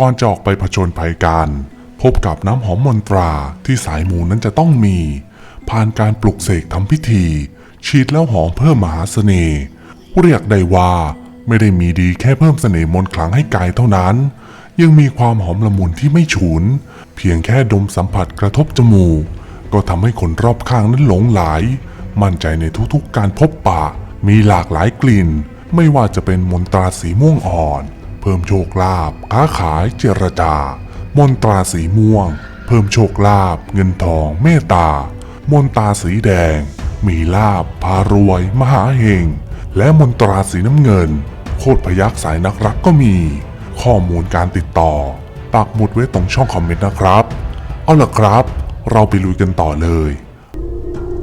ก่อนจะออกไปผจญภัยกัน พบกับน้ำหอมมนตราที่สายมูนั้นจะต้องมี ผ่านการปลุกเสกทำพิธี ฉีดแล้วหอมเพิ่มมหาเสน่ห์เรียกได้ว่าไม่ได้มีดีแค่เพิ่มเสน่ห์มนต์ขลังให้กายเท่านั้น ยังมีความหอมละมุนที่ไม่ฉุน เพียงแค่ดมสัมผัสกระทบจมูก ก็ทำให้คนรอบข้างนั้นหลงไหล มั่นใจในทุกๆการพบปะ มีหลากหลายกลิ่น ไม่ว่าจะเป็นมนตราสีม่วงอ่อน เพิ่มโชคลาภค้าขายเจรจา มนตราสีม่วง เพิ่มโชคลาภเงินทองเมตตามนตราสีแดง มีลาภพารวย มหาเฮงและมนตราสีน้ำเงิน โคตรพยักสายนักรักก็มี ข้อมูลการติดต่อ ปักหมุดไว้ตรงช่องคอมเมนต์นะครับ เอาล่ะครับ เราไปลุยกันต่อเลย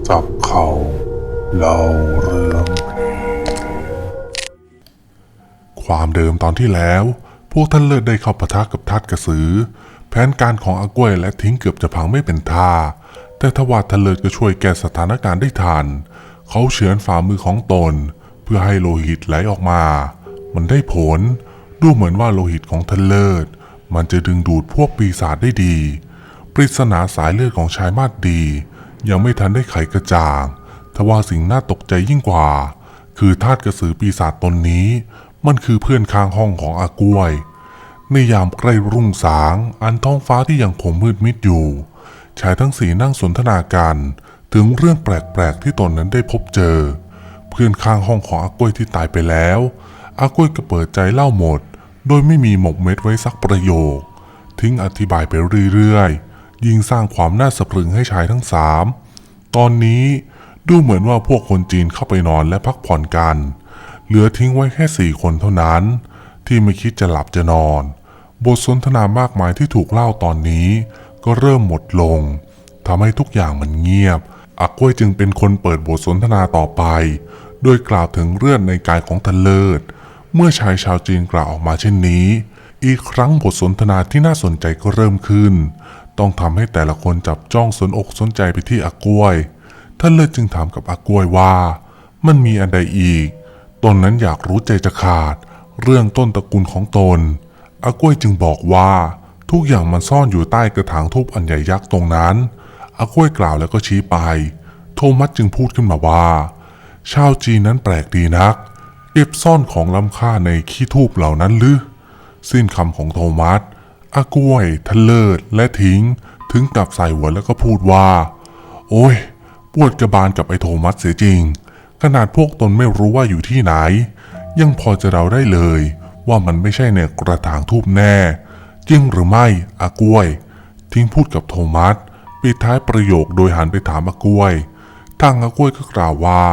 จับเขาเล่าเรื่อง ความเดิมตอนที่แล้ว พวกท่านเลิศได้เข้าปะทะกับทัดกระสือ แผนการของอากวยและทิ้งเกือบจะพังไม่เป็นท่า แต่ทว่าท่านเลิศก็ช่วยแก้สถานการณ์ได้ทัน เขาเฉือนฝ่ามือของตน เพื่อให้โลหิตไหลออกมา มันได้ผล ดูเหมือนว่าโลหิตของท่านเลิศ มันจะดึงดูดพวกปีศาจได้ดี ปริศนาสายเลือดของชายมาดดี ยังไม่ทันได้ไขกระจ่าง ทว่าสิ่งน่าตกใจยิ่งกว่า คือธาตุกระสือปีศาจตนนี้ มันคือเพื่อนข้างห้องของอากล้วย ในยามใกล้รุ่งสาง อันท้องฟ้าที่ยังคงมืดมิดอยู่ ชายทั้งสี่นั่งสนทนากัน ถึงเรื่องแปลกๆที่ตนนั้นได้พบเจอ เพื่อนข้างห้องของอากล้วยที่ตายไปแล้ว อากล้วยก็เปิดใจเล่าหมด โดยไม่มีหมกเม็ดไว้สักประโยค ทิ้งอธิบายไปเรื่อยๆ ยิ่งสร้างความน่าสะพรึงให้ชายทั้งสาม ตอนนี้ดูเหมือนว่าพวกคนจีนเข้าไปนอนและพักผ่อนกัน เหลือทิ้งไว้แค่สี่คนเท่านั้น ที่ไม่คิดจะหลับจะนอน บทสนทนามากมายที่ถูกเล่าตอนนี้ ก็เริ่มหมดลงทำให้ทุกอย่างมันเงียบอักกล้วยจึงเป็นคนเปิดบทสนทนาต่อไป โดยกล่าวถึงเรื่องในกายของทันเลิศ เมื่อชายชาวจีนกล่าวออกมาเช่นนี้ อีกครั้งบทสนทนาที่น่าสนใจก็เริ่มขึ้น ต้องทำให้แต่ละคนจับจ้องสนอกสนใจไปที่อากล้วยท่านเลิศจึงถามกับอากล้วยว่า มันมีอันใดอีก ตนนั้นอยากรู้ใจจะขาด เรื่องต้นตระกูลของตนอากล้วยจึงบอกว่าทุกอย่างมันซ่อนอยู่ใต้กระถางทูบอันใหญ่ยักษ์ตรงนั้นอากล้วยกล่าวแล้วก็ชี้ไป โทมัสจึงพูดขึ้นมาว่า ชาวจีนนั้นแปลกดีนัก เก็บซ่อนของล้ำค่าในขี้ทูบเหล่านั้นหรือ สิ้นคำของโทมัสอากล้วยทะเลิดและทิ้ง ถึงกับใส่หัวแล้วก็พูดว่า โอ้ย ปวดกระบาลกับไอโทมัสเสียจริง ขนาดพวกตนไม่รู้ว่าอยู่ที่ไหน ยังพอจะเราได้เลย ว่ามันไม่ใช่ในกระถางทูบแน่ จริงหรือไม่อากล้วย ทิ้งพูดกับโทมัสปิดท้ายประโยคโดยหันไปถามอากล้วย ทางอากล้วยก็กล่าวว่า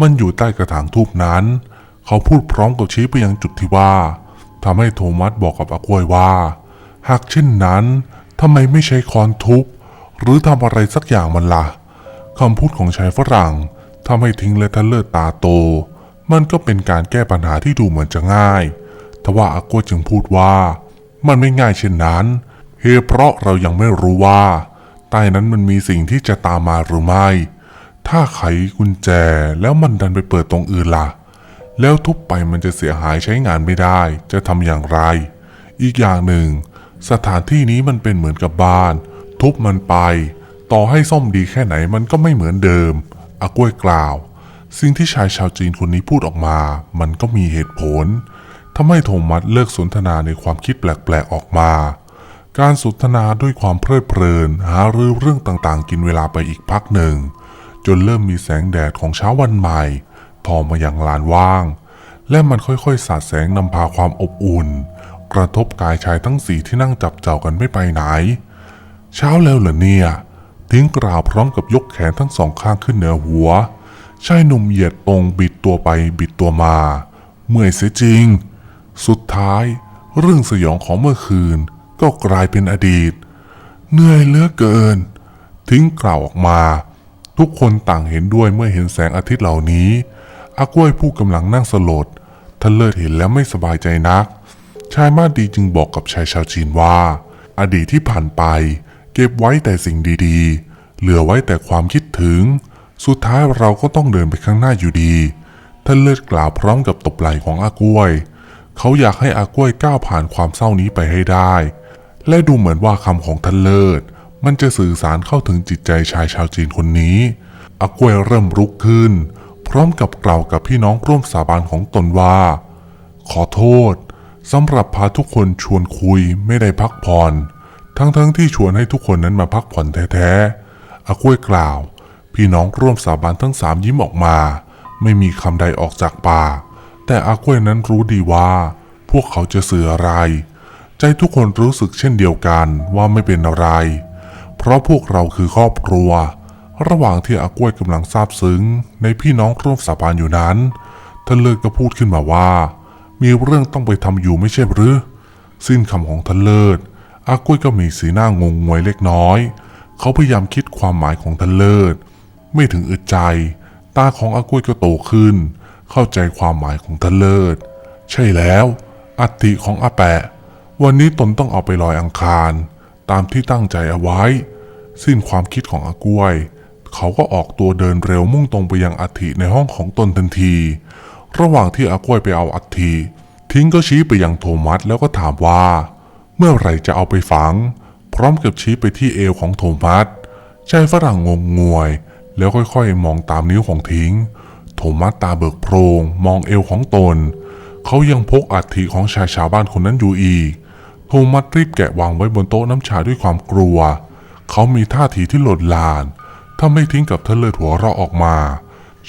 มันอยู่ใต้กระถางทูบนั้น เขาพูดพร้อมกับชี้ไปยังจุดที่ว่าทำให้โทมัสบอกกับอากล้วยว่า หากเช่นนั้นทำไมไม่ใช้คอนทุบหรือทำอะไรสักอย่างมันละ่ะคำพูดของชายฝรั่ง ทำให้ทิ้งและทันเลิศตาโต มันก็เป็นการแก้ปัญหาที่ดูเหมือนจะง่าย ทว่าอากล้วจึงพูดว่า มันไม่ง่ายเช่นนั้นเหตุเพราะเรายังไม่รู้ว่า ใต้นั้นมันมีสิ่งที่จะตามมาหรือไม่ ถ้าไขกุญแจแล้วมันดันไปเปิดตรงอื่นล่ะ แล้วทุบไปมันจะเสียหายใช้งานไม่ได้ จะทำอย่างไร อีกอย่างหนึ่ง สถานที่นี้มันเป็นเหมือนกับบ้าน ทุบมันไป ต่อให้ซ่อมดีแค่ไหนมันก็ไม่เหมือนเดิม อากล้วยกล่าว สิ่งที่ชายชาวจีนคนนี้พูดออกมา มันก็มีเหตุผลทำให้โทมัสเลิกสนทนาในความคิดแปลกๆออกมา การสนทนาด้วยความเพลิดเพลิน หารือเรื่องต่างๆ กินเวลาไปอีกพักหนึ่ง จนเริ่มมีแสงแดดของเช้าวันใหม่ทอมาอย่างลานว่าง และมันค่อยๆ สาดแสงนำพาความอบอุ่น กระทบกายชายทั้งสี่ที่นั่งจับเจ้ากันไม่ไปไหน เช้าแล้วเหรอเนี่ย ทิ้งกล่าวพร้อมกับยกแขนทั้งสองข้างขึ้นเหนือหัวชายหนุ่มเหยียดตรงบิดตัวไปบิดตัวมา เมื่อยเสียจริง สุดท้าย เรื่องสยองของเมื่อคืนก็กลายเป็นอดีต เหนื่อยเหลือเกิน ทิ้งกล่าวออกมา ทุกคนต่างเห็นด้วยเมื่อเห็นแสงอาทิตย์เหล่านี้อากล้วยผู้กำลังนั่งสลดท่านเลิศเห็นแล้วไม่สบายใจนัก ชายมาดีจึงบอกกับชายชาวจีนว่า อดีตที่ผ่านไป เก็บไว้แต่สิ่งดีๆ เหลือไว้แต่ความคิดถึง สุดท้ายเราก็ต้องเดินไปข้างหน้าอยู่ดี ท่านเลิศกล่าวพร้อมกับตบไหล่ของอากล้วย เขาอยากให้อากล้วยก้าวผ่านความเศร้านี้ไปให้ได้ และดูเหมือนว่าคำของท่านเลิศ มันจะสื่อสารเข้าถึงจิตใจชายชาวจีนคนนี้อากล้วยเริ่มรุกขึ้น พร้อมกับกล่าวกับพี่น้องร่วมสาบานของตนว่า ขอโทษสำหรับพาทุกคนชวนคุยไม่ได้พักผ่อน ทั้งๆทที่ชวนให้ทุกคนนั้นมาพักผ่อนแท้ๆอากล้ยกล่าว พี่น้องร่วมสาบานทั้งสามยิ้มออกมา ไม่มีคำใดออกจากปาก แต่อากล้ยนั้นรู้ดีว่า พวกเขาจะสื่ออะไร ใจทุกคนรู้สึกเช่นเดียวกันว่าไม่เป็นอะไร เพราะพวกเราคือครอบครัว ระหว่างที่อากล้ยกำลังซาบซึ้ง ในพี่น้องร่วมสาบานอยู่นั้นท่านเลิศก็พูดขึ้นมาว่า มีเรื่องต้องไปทำอยู่ไม่ใช่หรือ สิ้นคำของท่านเลิศ อากล้ยก็มีสีหน้างงงวยเล็กน้อย เขาพยายามคิดความหมายของท่านเลิศ ไม่ถึงอึดใจ ตาของอากล้ยก็โตขึ้น เข้าใจความหมายของท่านเลิศ ใช่แล้ว อัฐิของอาแปะ วันนี้ตนต้องเอาไปลอยอังคาร ตามที่ตั้งใจเอาไว้ สิ้นความคิดของอากล้ยเขาก็ออกตัวเดินเร็วมุ่งตรงไปยังอัฐิในห้องของตนทันที ระหว่างที่อากล้ยไปเอาอัฐิทิ้งก็ชี้ไปยังโทมัสแล้วก็ถามว่า เมื่อไหร่จะเอาไปฝัง พร้อมกับชี้ไปที่เอวของโทมัสชายฝรั่งงงงวย แล้วค่อยๆ มองตามนิ้วของทิ้ง โทมัสตาเบิกโพรงมองเอวของตน เขายังพกอัฐิของชายชาวบ้านคนนั้นอยู่อีก โทมัสรีบแกะวางไว้บนโต๊ะน้ำชาด้วยความกลัว เขามีท่าทีที่หลดลาน ถ้าไม่ทิ้งกับเทเลอร์หัวเราะออกมา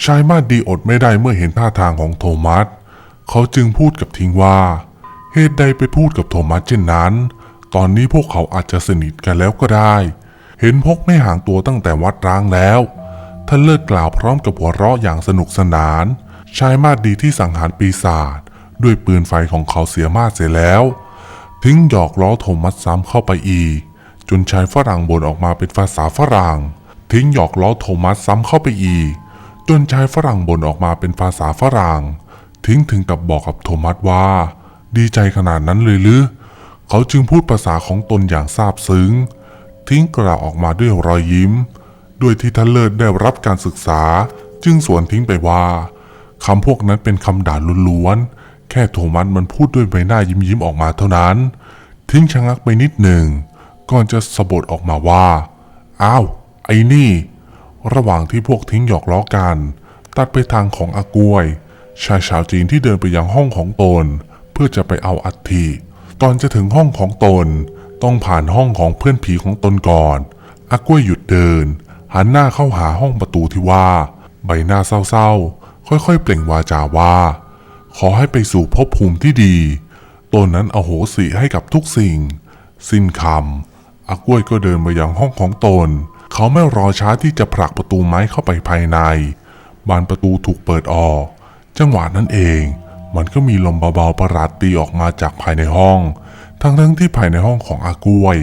ชายมาดีอดไม่ได้เมื่อเห็นท่าทางของโทมัส เขาจึงพูดกับทิ้งว่า เหตุใดไปพูดกับโทมัสเช่นนั้น ตอนนี้พวกเขาอาจจะสนิทกันแล้วก็ได้ เห็นพกไม่ห่างตัวตั้งแต่วัดร้างแล้วท่านเลิศกล่าวพร้อมกับหัวเราะอย่างสนุกสนาน ชายมาดดีที่สังหารปีศาจด้วยปืนไฟของเขาเสียมาดเสียแล้ว ทิ้งหยอกล้อโทมัสซ้ำเข้าไปอีก จนชายฝรั่งบ่นออกมาเป็นภาษาฝรั่ง ทิ้งหยอกล้อโทมัสซ้ำเข้าไปอีก จนชายฝรั่งบ่นออกมาเป็นภาษาฝรั่ง ทิ้งถึงกับบอกกับโทมัสว่า ดีใจขนาดนั้นเลยหรือ เขาจึงพูดภาษาของตนอย่างซาบซึ้ง ทิ้งกล่าวออกมาด้วยรอยยิ้ม ด้วยที่ท่านเลิศได้รับการศึกษา จึงสวนทิ้งไปว่าคำพวกนั้นเป็นคำด่าล้วนๆ แค่โทมัสมันพูดด้วยใบหน้ายิ้มยิ้มๆออกมาเท่านั้น ทิ้งชะงักไปนิดหนึ่ง ก่อนจะสะบดออกมาว่า อ้าว ไอ้นี่ ระหว่างที่พวกทิ้งหยอกล้อกัน ตัดไปทางของอากวย ชายชาวจีนที่เดินไปยังห้องของตน พื่อจะไปเอาอัฐิก่อนจะถึงห้องของตน ต้องผ่านห้องของเพื่อนผีของตนก่อนอากล้วยหยุดเดิน หันหน้าเข้าหาห้องประตูที่ว่า ใบหน้าเศร้าๆ ค่อยๆ เปล่งวาจาว่า ขอให้ไปสู่ภพภูมิที่ดีตนนั้นอโหสิให้กับทุกสิ่ง สิ้นคำอากล้วยก็เดินมายังห้องของตน เขาไม่รอช้าที่จะผลักประตูไม้เข้าไปภายใน บานประตูถูกเปิดออก จังหวะนั้นเอง มันก็มีลมเบาๆประหลาดตีออกมาจากภายในห้อง ทั้งๆที่ภายในห้องของอากล้วย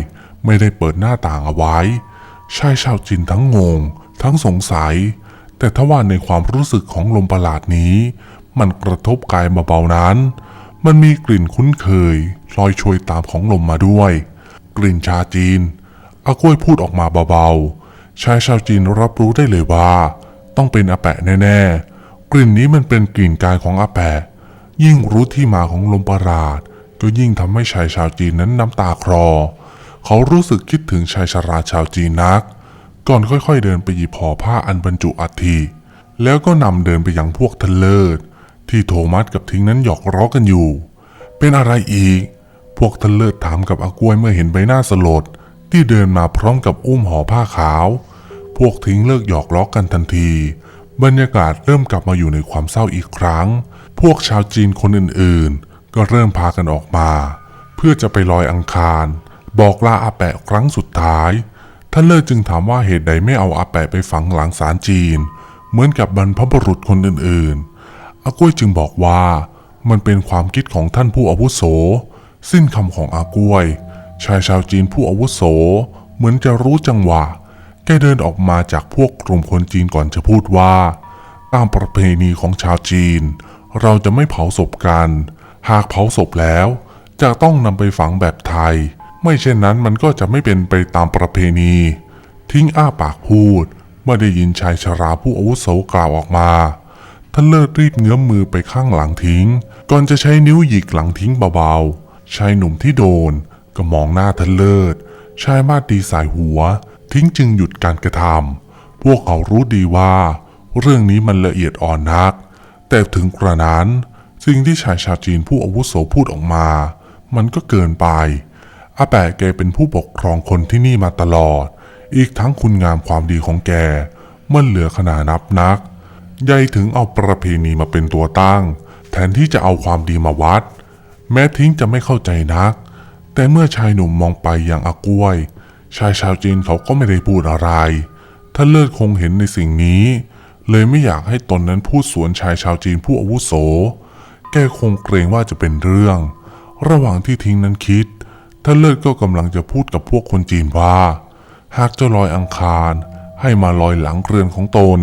ไม่ได้เปิดหน้าต่างเอาไว้ ชายชาวจีนทั้งงง ทั้งสงสัย แต่ทว่าในความรู้สึกของลมประหลาดนี้ มันกระทบกายเบาๆนั้น มันมีกลิ่นคุ้นเคยลอยโชยตามของลมมาด้วย กลิ่นชาจีน อากล้วยพูดออกมาเบาๆ ชายชาวจีนรับรู้ได้เลยว่า ต้องเป็นอาแปะแน่ๆ กลิ่นนี้มันเป็นกลิ่นกายของอาแปะ ยิ่งรู้ที่มาของลมประหลาด ก็ยิ่งทำให้ชายชาวจีนนั้นน้ำตาคลอ เขารู้สึกคิดถึงชายชราชาวจีนนัก ก่อนค่อยๆเดินไปหยิบห่อผ้าอันบรรจุอัฐิแล้วก็นำเดินไปยังพวกทันเลิศที่โทมัสกับทิ้งนั้นหยอกล้อกันอยู่ เป็นอะไรอีก พวกทันเลิศถามกับอากล้วยเมื่อเห็นใบหน้าสลด ที่เดินมาพร้อมกับอุ้มห่อผ้าขาว พวกทิ้งเลิกหยอกล้อกันทันที บรรยากาศเริ่มกลับมาอยู่ในความเศร้าอีกครั้ง พวกชาวจีนคนอื่นๆ ก็เริ่มพากันออกมา เพื่อจะไปลอยอังคาร บอกลาอาแปะครั้งสุดท้ายท่านเลิศจึงถามว่าเหตุใดไม่เอาอาแปะไปฝังหลังศาลจีน เหมือนกับบรรพบุรุษคนอื่นๆอากล้วยจึงบอกว่ามันเป็นความคิดของท่านผู้อาวุโส สิ้นคำของอากล้วยชายชาวจีนผู้อาวุโส เหมือนจะรู้จังหวะ แกเดินออกมาจากพวกกลุ่มคนจีนก่อนจะพูดว่า ตามประเพณีของชาวจีน เราจะไม่เผาศพกัน หากเผาศพแล้ว จะต้องนำไปฝังแบบไทย ไม่เช่นนั้นมันก็จะไม่เป็นไปตามประเพณี ทิ้งอ้าปากพูดเมื่อได้ยินชายชราผู้อาวุโสกล่าวออกมาท่านเลิศรีบเงื้อมมือไปข้างหลังทิ้ง ก่อนจะใช้นิ้วหยิกหลังทิ้งเบาๆชายหนุ่มที่โดนก็มองหน้าท่านเลิศชายมาดดีสายหัว ทิ้งจึงหยุดการกระทำพวกเขารู้ดีว่า เรื่องนี้มันละเอียดอ่อนนัก แต่ถึงกระนั้นสิ่งที่ชายชาวจีนผู้อาวุโสพูดออกมา มันก็เกินไป อาแปะแกเป็นผู้ปกครองคนที่นี่มาตลอด อีกทั้งคุณงามความดีของแกมันเหลือขนานับนักใยถึงเอาประเพณีมาเป็นตัวตั้ง แทนที่จะเอาความดีมาวัด แม้ทิ้งจะไม่เข้าใจนัก แต่เมื่อชายหนุ่มมองไปอย่างอากล้วย ชายชาวจีนเขาก็ไม่ได้พูดอะไร ท่านเลิศคงเห็นในสิ่งนี้ เลยไม่อยากให้ตนนั้นพูดสวนชายชาวจีนผู้อาวุโส แกคงเกรงว่าจะเป็นเรื่อง ระหว่างที่ทิ้งนั้นคิดท่านเลิศก็กำลังจะพูดกับพวกคนจีนว่า หากจะลอยอังคารให้มาลอยหลังเรือนของตน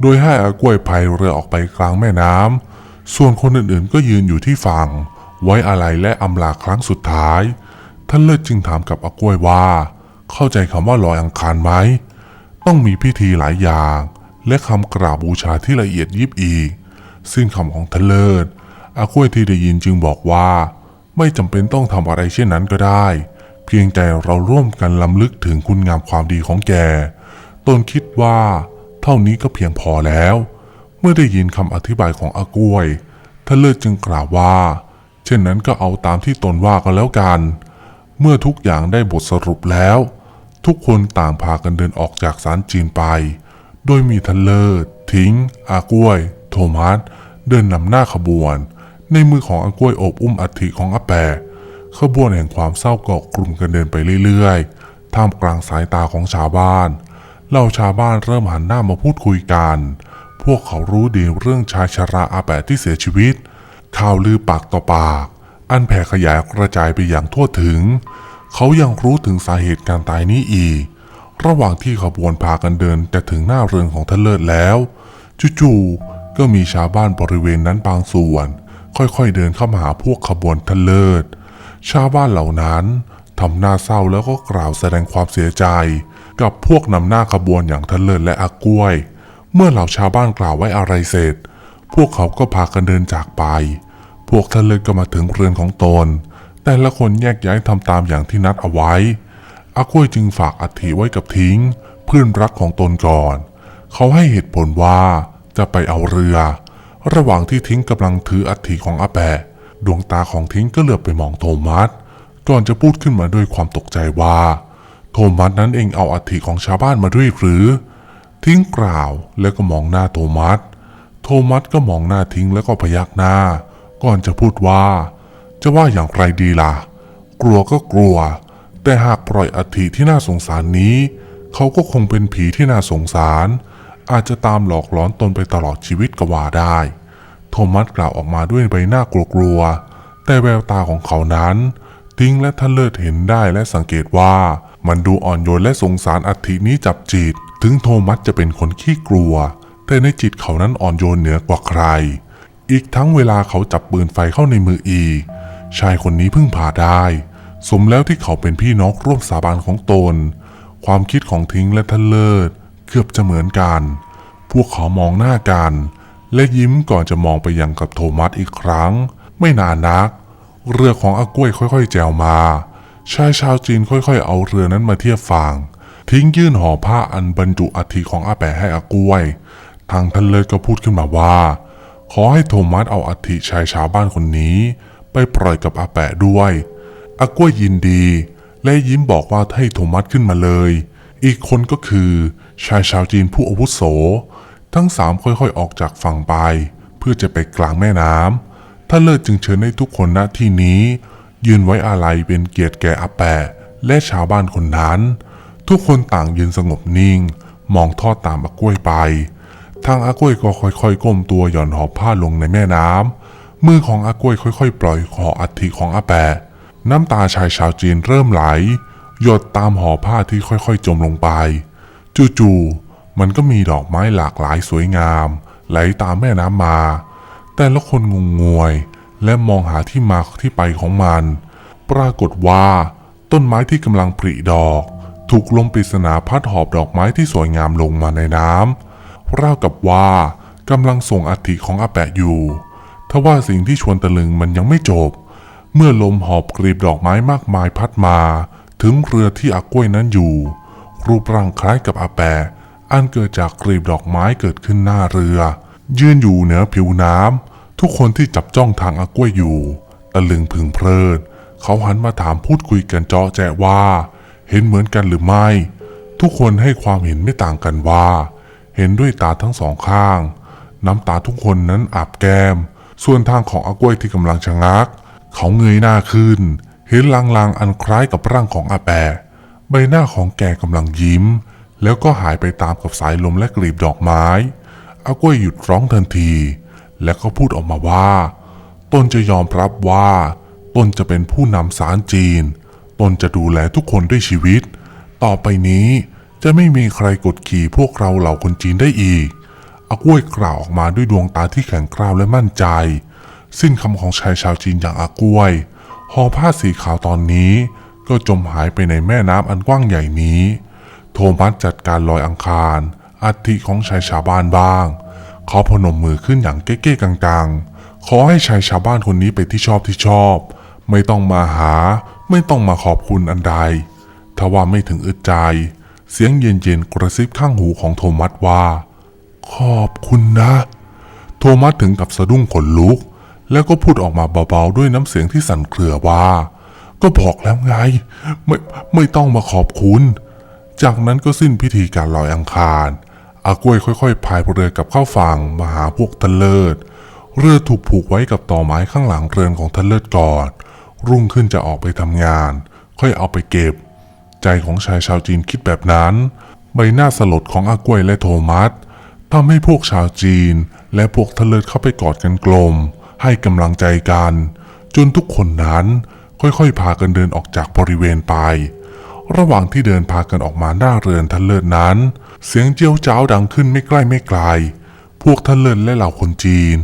โดยให้อากล้วยพายเรือออกไปกลางแม่น้ำส่วนคนอื่นๆก็ยืนอยู่ที่ฝั่ง ไว้อาลัยและอำลาครั้งสุดท้าย ท่านเลิศจึงถามกับอากล้วยว่า เข้าใจคำว่าลอยอังคารไหม ต้องมีพิธีหลายอย่าง และคำกราบบูชาที่ละเอียดยิบอีก ซึ่งคำของท่านเลิศอากล้ยที่ได้ยินจึงบอกว่า ไม่จำเป็นต้องทำอะไรเช่นนั้นก็ได้ เพียงแต่เราร่วมกันลำลึกถึงคุณงามความดีของแกตนคิดว่า เท่านี้ก็เพียงพอแล้ว เมื่อได้ยินคำอธิบายของอากล้ยท่านเลิศจึงกล่าวว่า เช่นนั้นก็เอาตามที่ตนว่ากันแล้วกัน เมื่อทุกอย่างได้บทสรุปแล้ว ทุกคนต่างพากันเดินออกจากศาลจีนไป โดยมีทันเลิศทิ้ง อากล้วย โทมัส เดินนำหน้าขบวน ในมือของอากล้วยโอบอุ้มอัฐิของอาแปะขบวนแห่งความเศร้าเกาะกลุ่มกันเดินไปเรื่อยๆ ท่ามกลางสายตาของชาวบ้านเหล่าชาวบ้านเริ่มหันหน้ามาพูดคุยกัน พวกเขารู้ดีเรื่องชายชราอาแปะที่เสียชีวิต ข่าวลือปากต่อปาก อันแผ่ขยายกระจายไปอย่างทั่วถึง เขายังรู้ถึงสาเหตุการตายนี้อีก ระหว่างที่ขบวนพากันเดินจะถึงหน้าเรือนของท่านเลิศแล้วจู่ๆก็มีชาวบ้านบริเวณนั้นบางส่วน ค่อยๆเดินเข้ามาหาพวกขบวนท่านเลิศ ชาวบ้านเหล่านั้นทำหน้าเศร้าแล้วก็กล่าวแสดงความเสียใจ กับพวกนำหน้าขบวนอย่างท่านเลิศและอากล้วย เมื่อเหล่าชาวบ้านกล่าวไว้อะไรเสร็จ พวกเขาก็พากันเดินจากไป พวกท่านเลิศก็มาถึงเรือนของตน แต่ละคนแยกย้ายทำตามอย่างที่นัดเอาไว้ อากล้วยจึงฝากอัฐิไว้กับทิ้ง เพื่อนรักของตนก่อน เขาให้เหตุผลว่าจะไปเอาเรือ ระหว่างที่ทิ้งกำลังถืออัฐิของอาแปะ ดวงตาของทิ้งก็เหลือบไปมองโทมัสก่อนจะพูดขึ้นมาด้วยความตกใจว่า โทมัสนั้นเองเอาอัฐิของชาวบ้านมาด้วยหรือ ทิ้งกล่าวแล้วก็มองหน้าโทมัสโทมัสก็มองหน้าทิ้งแล้วก็พยักหน้า ก่อนจะพูดว่า จะว่าอย่างไรดีล่ะ กลัวก็กลัว แต่หากปล่อยอัฐิที่น่าสงสารนี้ เขาก็คงเป็นผีที่น่าสงสาร อาจจะตามหลอกหลอนตนไปตลอดชีวิตก็ว่าได้ โทมัสกล่าวออกมาด้วยใบหน้ากลัวๆแต่แววตาของเขานั้น ทิ้งและท่านเลิศเห็นได้และสังเกตว่ามันดูอ่อนโยนและสงสารอัฐินี้จับจิต ถึงโทมัสจะเป็นคนขี้กลัว แต่ในจิตเขานั้นอ่อนโยนเหนือกว่าใคร อีกทั้งเวลาเขาจับปืนไฟเข้าในมืออีก ชายคนนี้พึ่งพาได้ สมแล้วที่เขาเป็นพี่น้องร่วมสาบานของตน ความคิดของทิ้งและท่านเลิศเกือบจะเหมือนกัน พวกเขามองหน้ากัน และยิ้มก่อนจะมองไปยังกับโทมัสอีกครั้ง ไม่นานนัก เรือของอากล้วยค่อยๆ แจวมาชายชาวจีนค่อยๆ เอาเรือนั้นมาเทียบฝั่งทิ้งยื่นห่อผ้าอันบรรจุอัฐิของอาแปะให้อากล้วย ทางท่านเลิศก็พูดขึ้นมาว่า ขอให้โทมัสเอาอัฐิชายชาวบ้านคนนี้ ไปปล่อยกับอาแปะด้วย อากล้วยยินดี และยิ้มบอกว่าให้โทมัสขึ้นมาเลย อีกคนก็คือชายชาวจีนผู้อาวุโส ทั้งสามค่อยๆออกจากฝั่งไป เพื่อจะไปกลางแม่น้ำท่านเลิศจึงเชิญให้ทุกคนณที่นี้ ยืนไว้อาลัยเป็นเกียรติแก่อาแปะและชาวบ้านคนนั้น ทุกคนต่างยืนสงบนิ่ง มองทอดตามอากล้วยไป ทางอากล้วยก็ค่อยๆก้มตัวหย่อนห่อผ้าลงในแม่น้ำมือของอากล้วยค่อยๆ ปล่อยห่ออัฐิของอาแปะ น้ำตาชายชาวจีนเริ่มไหล หยดตามห่อผ้าที่ค่อยๆจมลงไป จู่ๆมันก็มีดอกไม้หลากหลายสวยงาม ไหลตามแม่น้ำมา แต่ละคนงงงวย และมองหาที่มาที่ไปของมัน ปรากฏว่า ต้นไม้ที่กำลังผลิดอก ถูกลมปริศนาพัดหอบดอกไม้ที่สวยงามลงมาในน้ำราวกับว่ากำลังส่งอัฐิของอาแปะอยู่ทว่าสิ่งที่ชวนตะลึงมันยังไม่จบ เมื่อลมหอบกลีบดอกไม้มากมายพัดมา ถึงเรือที่อากล้วยนั้นอยู่ รูปร่างคล้ายกับอาแปะอันเกิดจากกลีบดอกไม้เกิดขึ้นหน้าเรือ ยืนอยู่เหนือผิวน้ำทุกคนที่จับจ้องทางอากล้วยอยู่ตะลึงพึงเพลิดเขาหันมาถามพูดคุยกันเจาะแจะว่า เห็นเหมือนกันหรือไม่ ทุกคนให้ความเห็นไม่ต่างกันว่า เห็นด้วยตาทั้งสองข้าง น้ำตาทุกคนนั้นอาบแก้ม ส่วนทางของอากล้วยที่กำลังชะงัก เขาเงยหน้าขึ้น เห็นลางๆอันคล้ายกับร่างของอาแปะใบหน้าของแกกำลังยิ้ม แล้วก็หายไปตามกับสายลมและกลีบดอกไม้อากล้วยหยุดร้องทันที แล้วก็พูดออกมาว่า ตนจะยอมรับว่า ตนจะเป็นผู้นำสารจีน ตนจะดูแลทุกคนด้วยชีวิต ต่อไปนี้จะไม่มีใครกดขี่พวกเราเหล่าคนจีนได้อีกอากล้วยกล่าวออกมาด้วยดวงตาที่แข็งกร้าวและมั่นใจ สิ้นคำของชายชาวจีนอย่างอากล้วยห่อผ้าสีขาวตอนนี้ก็จมหายไปในแม่น้ำอันกว้างใหญ่นี้ โทมัสจัดการลอยอังคารอัฐิของชายชาวบ้านบ้าง เขาพนมมือขึ้นอย่างเก้ๆกังๆ ขอให้ชายชาวบ้านคนนี้ไปที่ชอบที่ชอบ ไม่ต้องมาหา ไม่ต้องมาขอบคุณอันใดทว่าไม่ถึงอึดใจ เสียงเย็นๆกระซิบข้างหูของโทมัสว่า ขอบคุณนะ โทมัสถึงกับสะดุ้งขนลุก แล้วก็พูดออกมาเบาๆด้วยน้ำเสียงที่สั่นเครือว่า ก็บอกแล้วไง ไม่ไม่ต้องมาขอบคุณ จากนั้นก็สิ้นพิธีการลอยอังคารอากล้วยค่อยๆพายเรือกับเข้าฝั่งมาหาพวกทะเลิศ เรือถูกผูกไว้กับต่อไม้ข้างหลังเรือนของทะเลิศก่อน รุ่งขึ้นจะออกไปทำงาน ค่อยเอาไปเก็บ ใจของชายชาวจีนคิดแบบนั้น ใบหน้าสลดของอากล้วยและโทมัสทำให้พวกชาวจีน และพวกทะเลิศเข้าไปกอดกันกลม ให้กำลังใจกัน จนทุกคนนั้นค่อยๆ พากันเดินออกจากบริเวณไป ระหว่างที่เดินพากันออกมาหน้าเรือนทะเลิศนั้น เสียงเจียวจ้าวดังขึ้นไม่ใกล้ไม่ไกล พวกทะเลิศและเหล่าคนจีน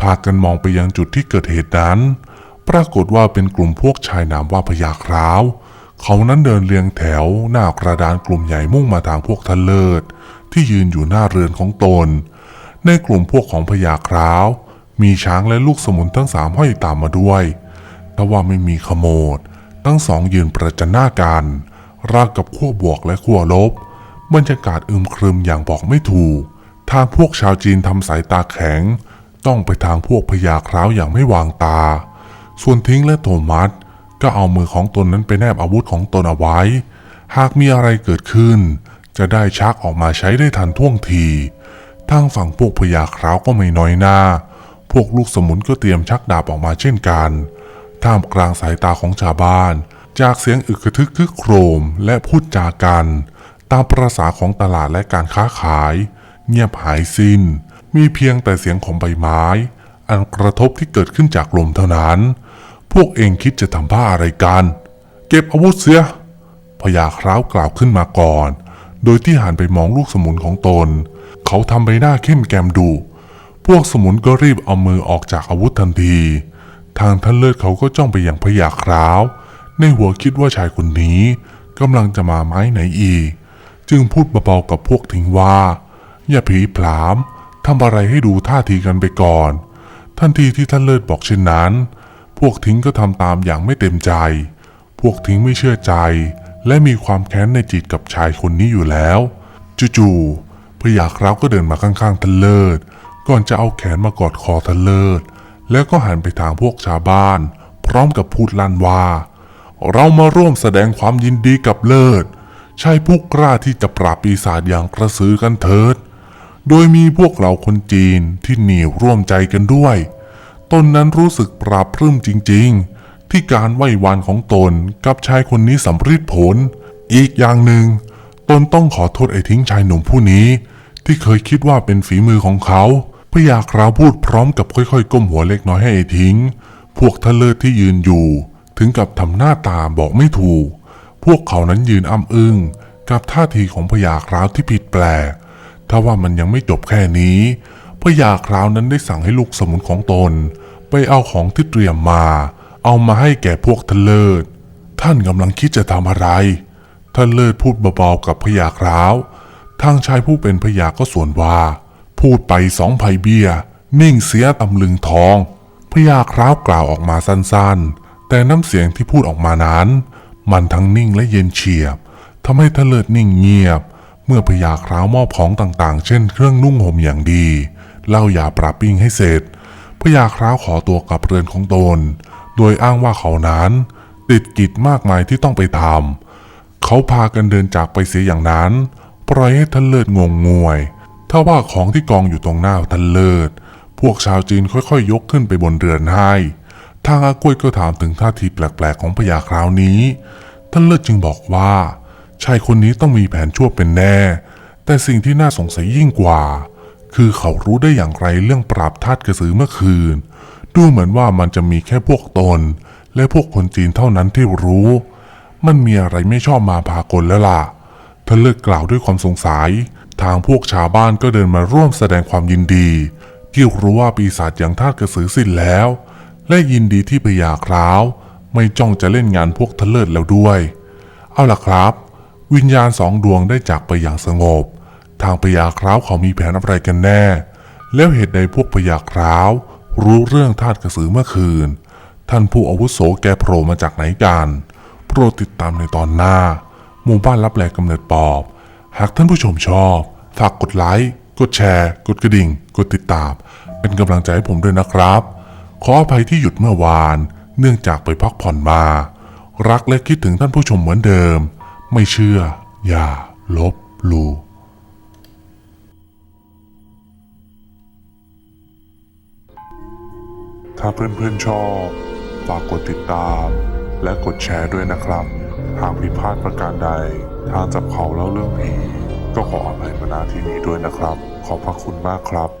พากันมองไปยังจุดที่เกิดเหตุนั้น ปรากฏว่าเป็นกลุ่มพวกชายนามว่าพญาคราวเขานั้นเดินเรียงแถวหน้ากระดานกลุ่มใหญ่มุ่งมาทางพวกทะเลิศที่ยืนอยู่หน้าเรือนของตน ในกลุ่มพวกของพญาคราว มีช้างและลูกสมุนทั้งสามห้อยตามมาด้วยแต่ว่าไม่มีขโมดทั้งสองยืนประจันหน้ากันรากกับขั้วบวกและขั้วลบบรรยากาศอึมครึมอย่างบอกไม่ถูก ทางพวกชาวจีนทำสายตาแข็ง ต้องไปทางพวกพญาคราวอย่างไม่วางตา ส่วนทิ้งและโทมัสก็เอามือของตนนั้นไปแนบอาวุธของตนเอาไว้ หากมีอะไรเกิดขึ้น จะได้ชักออกมาใช้ได้ทันท่วงทีทางฝั่งพวกพญาคราวก็ไม่น้อยหน้า พวกลูกสมุนก็เตรียมชักดาบออกมาเช่นกัน ท่ามกลางสายตาของชาวบ้าน จากเสียงอึกทึกคึกโครมและพูดจากัน ตามประษาของตลาดและการค้าขาย เงียบหายสิน้น มีเพียงแต่เสียงของใบไม้ อันกระทบที่เกิดขึ้นจากลมเท่านั้น พวกเองคิดจะทำบ้าอะไรกัน เก็บอาวุธเสียพญาคร้าวกล่าวขึ้นมาก่อน โดยที่หันไปมองลูกสมุนของตน เขาทำใบหน้าเข้มแกมดุ พวกสมุนก็รีบเอามือออกจากอาวุธทันที ทางท่านเลิศเขาก็จ้องไปอยังพญาคร้าว ในหัวคิดว่าชายคนนี้กำลังจะมาไม้ไหนอีก จึงพูดเบาๆกับพวกทิ้งว่า อย่าผีผลามทำอะไรให้ดูท่าทีกันไปก่อน ทันทีที่ท่านเลิศบอกเช่นนั้น พวกทิ้งก็ทำตามอย่างไม่เต็มใจ พวกทิ้งไม่เชื่อใจ และมีความแค้นในจิตกับชายคนนี้อยู่แล้ว จู่ๆพญาคราวก็เดินมาข้างๆทันเลิศ ก่อนจะเอาแขนมากอดคอทันเลิศ แล้วก็หันไปทางพวกชาวบ้าน พร้อมกับพูดลั่นว่า เรามาร่วมแสดงความยินดีกับเลิศ ใช่ผู้กล้าที่จะปราบปีศาจอย่างกระสือกันเถิด โดยมีพวกเราคนจีนที่เหนียวร่วมใจกันด้วยตนนั้นรู้สึกปราบพรื่มจริง ๆ ที่การไหว้วานของตนกับชายคนนี้สำเร็จผล อีกอย่างหนึ่ง ตนต้องขอโทษไอ้ทิ้งชายหนุ่มผู้นี้ ที่เคยคิดว่าเป็นฝีมือของเขา พยาคราวพูดพร้อมกับค่อยๆ ก้มหัวเล็กน้อยให้ไอ้ทิ้ง พวกทะเลิศที่ยืนอยู่ ถึงกับทำหน้าตาบอกไม่ถูก พวกเขานั้นยืนอ้ำอึ้งกับท่าทีของพญาคราวที่ผิดแปลกถ้าว่ามันยังไม่จบแค่นี้พญาคราวนั้นได้สั่งให้ลูกสมุนของตน ไปเอาของที่เตรียมมา เอามาให้แก่พวกทะเลิศ ท่านกำลังคิดจะทำอะไรท่านเลิศพูดเบาๆกับพญาคราว ทางชายผู้เป็นพญาก็สวนว่า พูดไปสองไผ่เบี้ย นิ่งเสียตำลึงทองพญาคร้าวกล่าวออกมาสั้นๆ แต่น้ำเสียงที่พูดออกมานั้น มันทั้งนิ่งและเย็นเฉียบทำให้ทะเลิดนิ่งเงียบ เมื่อพญาคร้าวมอบของต่างๆ เช่น เครื่องนุ่งห่มอย่างดีเหล้ายาปราบปิ้งให้เสร็จพญาคร้าวขอตัวกลับเรือนของตน โดยอ้างว่าเขานั้นติดกิจมากมายที่ต้องไปทำเขาพากันเดินจากไปเสียอย่างนั้น ปล่อยให้ทันเลิศงงงวย ถ้าว่าของที่กองอยู่ตรงหน้าทันเลิศ พวกชาวจีนค่อยๆยกขึ้นไปบนเรือนให้ ทางอากล้วยก็ถามถึงท่าทีแปลกๆของพญาคราวนี้ทันเลิศจึงบอกว่า ชายคนนี้ต้องมีแผนชั่วเป็นแน่ แต่สิ่งที่น่าสงสัยยิ่งกว่า คือเขารู้ได้อย่างไรเรื่องปราบทาสกระสือเมื่อคืน ดูเหมือนว่ามันจะมีแค่พวกตน และพวกคนจีนเท่านั้นที่รู้ มันมีอะไรไม่ชอบมาพากลแล้วล่ะเธอเลิกกล่าวด้วยความสงสัย ทางพวกชาวบ้านก็เดินมาร่วมแสดงความยินดี ที่รู้ว่าปีศาจอย่างท่ากระสือสิ้นแล้ว และยินดีที่พญาคราว ไม่จ้องจะเล่นงานพวกเทเลิศแล้วด้วย เอาล่ะครับ วิญญาณสองดวงได้จากไปอย่างสงบ ทางพญาคราวเขามีแผนอะไรกันแน่ แล้วเหตุใดพวกพญาคราว รู้เรื่องทาสกระสือเมื่อคืน ท่านผู้อาวุโสแกโผล่มาจากไหนกันโปรดติดตามในตอนหน้าหมู่บ้านรับแลกำเนิดปอบ หากท่านผู้ชมชอบ ฝากกดไลค์ กดแชร์ กดกระดิ่ง กดติดตาม เป็นกำลังใจให้ผมด้วยนะครับ ขออภัยที่หยุดเมื่อวาน เนื่องจากไปพักผ่อนมา รักและคิดถึงท่านผู้ชมเหมือนเดิม ไม่เชื่อ อย่า ลบหลู่ถ้าเพื่อนๆชอบ ฝากกดติดตาม และกดแชร์ด้วยนะครับ หากผิดพลาดประการใด ทางจับเขาเล่าเรื่องผี ก็ขออภัยมาณที่นี้ด้วยนะครับ ขอบพระคุณมากครับ